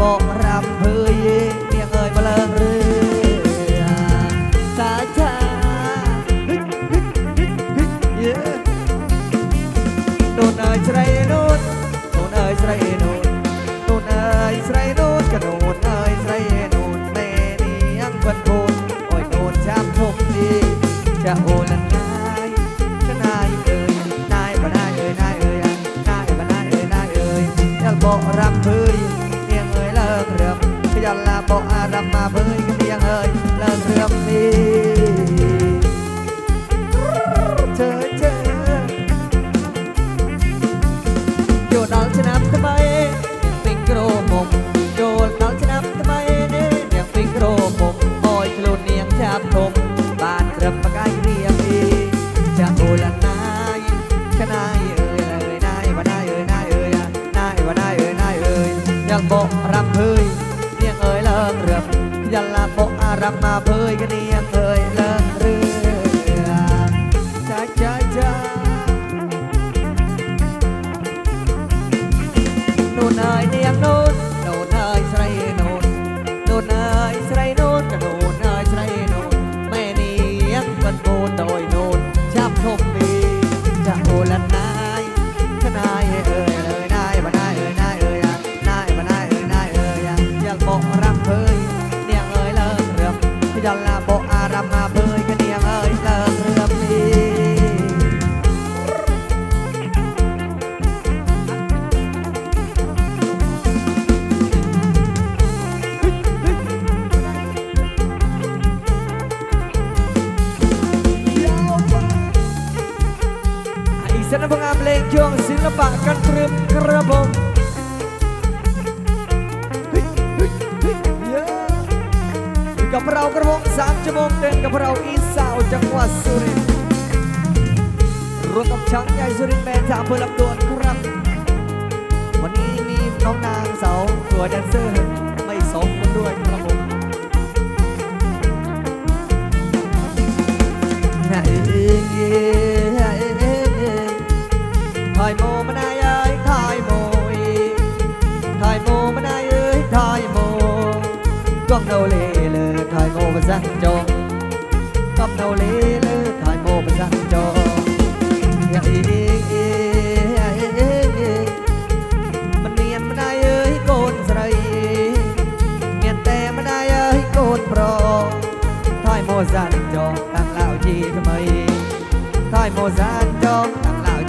บอกรำ พงามเพลงช่วงศิลปะกันตรึมกระผมอยู่กับเรากระผมสามชั่วโมงเต็มกับเราอีสาวจังหวัดสุรินทร์รวมกับช้างใหญ่สุรินทร์แบนจากเภอลำดวนครับ วันนี้มีน้องนางสาวตัวแดนเซอร์ไม่สองคนด้วยครับผมถ่าเอ้ยถ่ายโมอี ថយមកម្ដាយអើយថយមួយថយមកម្ដាយអើយថយមកកុំនៅលេលើថយមកប្រសាទចងកុំនៅលេលើថយមកប្រសាទចងយ៉ាអីអីមិនមានម្ដាយអើយកូនស្រីមានតែម្ដាយអើយកូនប្រុសថយមកសាទចងតាំងឡៅជីថ្មីថយមកសាទចង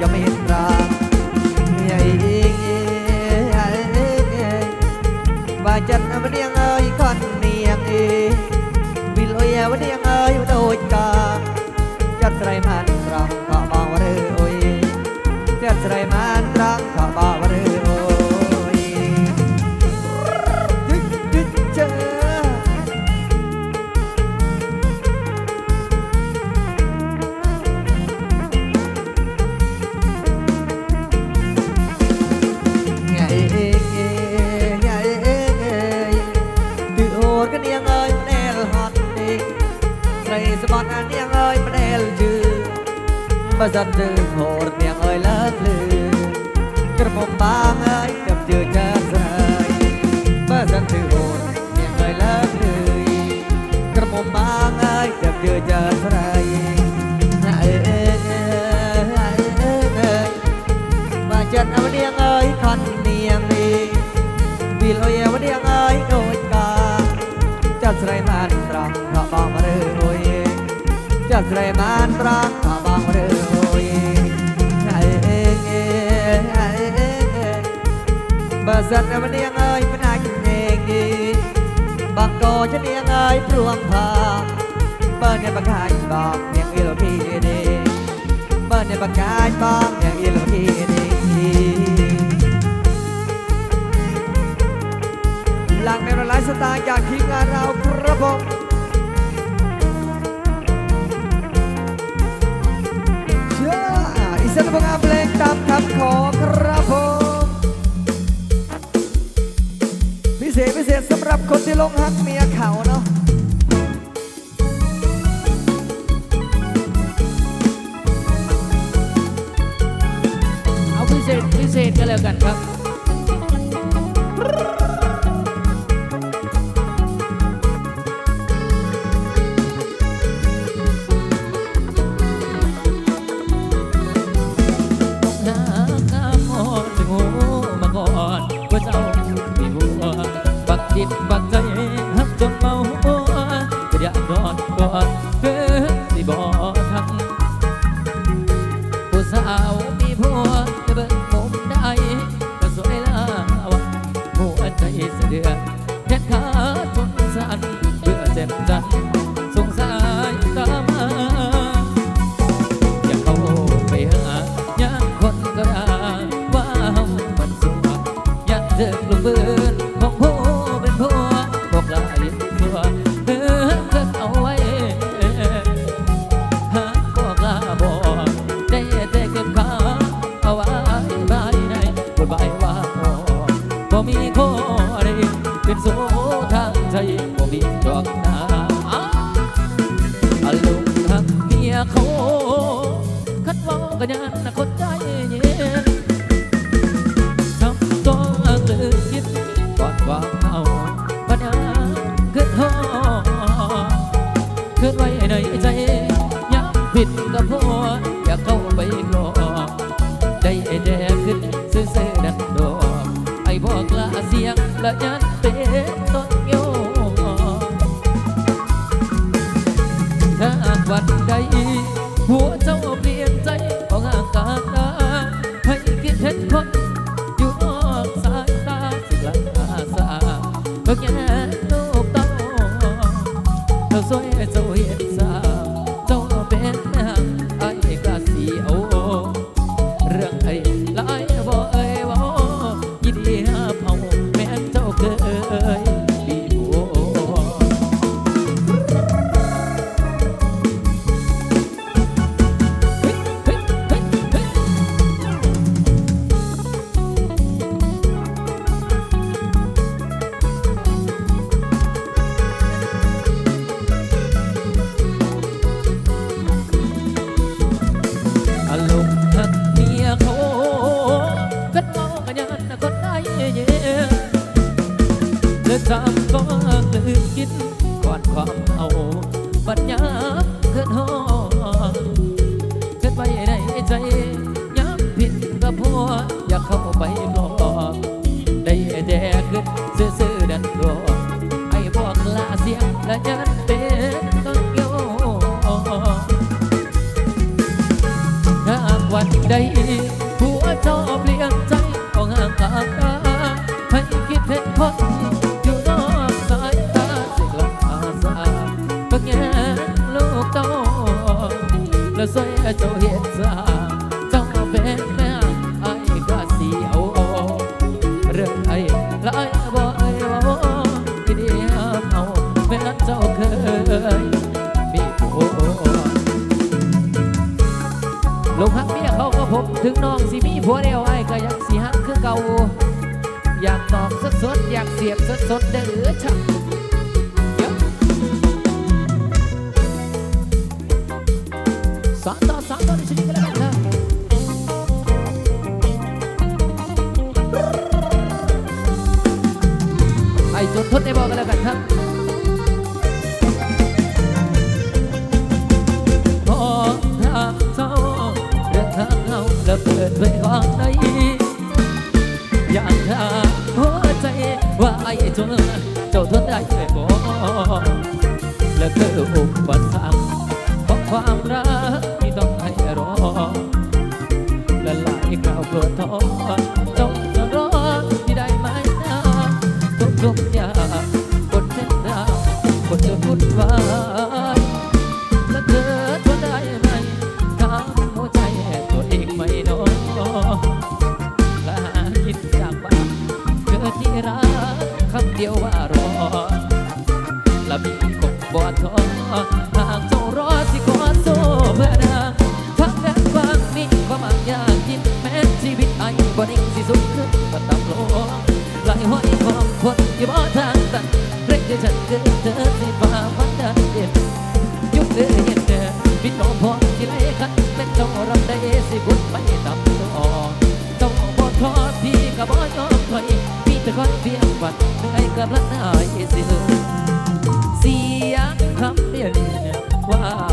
ยอมเห็นราใหญ่เองใหญ่เองว่าจันมันเนียงเอ้ยคนเนียงเองวิลอยวันเนียงเอ้ยโดดกาจัดใส่มัน ក៏សត់ទៅហូតនាងអើយលើកលឺក្រមុំបងអើយខ្ញុំជឿចាំស្រ័យបើសត់ទៅហូតនាងអើយលើកលឺក្រមុំបងអើយខ្ញុំជឿចាំស្រ័យណាអេអេណាអេអេបើចិត្តអើនាងអើយខន់នាងនេះវិលអើយអើនាងអើយដូចកាចាត់ស្រ័យបានត្រង់ដល់បងរើអើយចាត់ស្រ័យបាន សិនវនាងអើយផ្នែកនេងបងកោជានាងអើយព្រួងផាបើអ្នកបកាយបងនាងអ៊ីលពីនេះបើអ្នកបកាយបងនាងអ៊ីលពីនេះឡើងនៅឡាយស្តាយ៉ាងគីងរៅប្រពងជាអ៊ីសិនបងអាប្លេងតាមខាប់ខោក្រពង เสพลงตามคำขอครับผมพิเศษพิเศษสำหรับคนที่ลงฮักเมียเขาเนาะเอาพิเศษพิเศษก็แล้วกันครับ บนบายว่าบ่มีขอใดเป็นโซ่ทางใจบ่มีดอกนาอารมณ์หักเมียเขาคัดว่ากันยันคนใจเย็นทำตัวตื่นคิดก่อนว่าเอาปัญหาเกิดหอเกิดไว้ในใจย้ำผิดกับพ่อ ละยันเป็นต้นโยถ้าวันใด ย ลูกเต้าแล้วสวยเจ้าเห็นสาเจ้าเป็นแม่ไอ้ก็เสียวเรื่องไอ้ละไอ้บ่ไอ้บ่ที่เดียวเอาแม่เจ้าเคยมีผัวลงหักเมียเขาก็พบถึงน้องสิมีผัวเดียวไอ้ก็ยังสิหักคือเก่าอยากตอกสดสดอยากเสียบสดสดเด้อชัก จนเจ้าทนได้ไหมบ่และเธออุปสรรคของความรักที่ต้องให้รอและหลายคราวเพื่อท้อ ว่ารอละมีคงบ่ท้อหากเจ้ารอสิขอโซ่เพื่อนางทั้งแดนฟังมีความอักอยากกินแม้ชีวิตไอ้บ่นิ่งสิสุดขึ้นก็ตามโลกไหลห้อยความคนที่บ่ทางตันเร่งที่ฉันเกิดเธอสิฟ้าฟันได้เด่นยุคเดือเย็นเดือบิดน้องพอที่ไรกันเป็นเจ้ารำได้สิบุญไม่ต่ำตัวเจ้าบ่ทอพี่ก็บ่ยอมถอย พี่จะคนเพียงวันใหนื่อยกับละนายสิเหลือเสียงคำเดียวนี้ว่า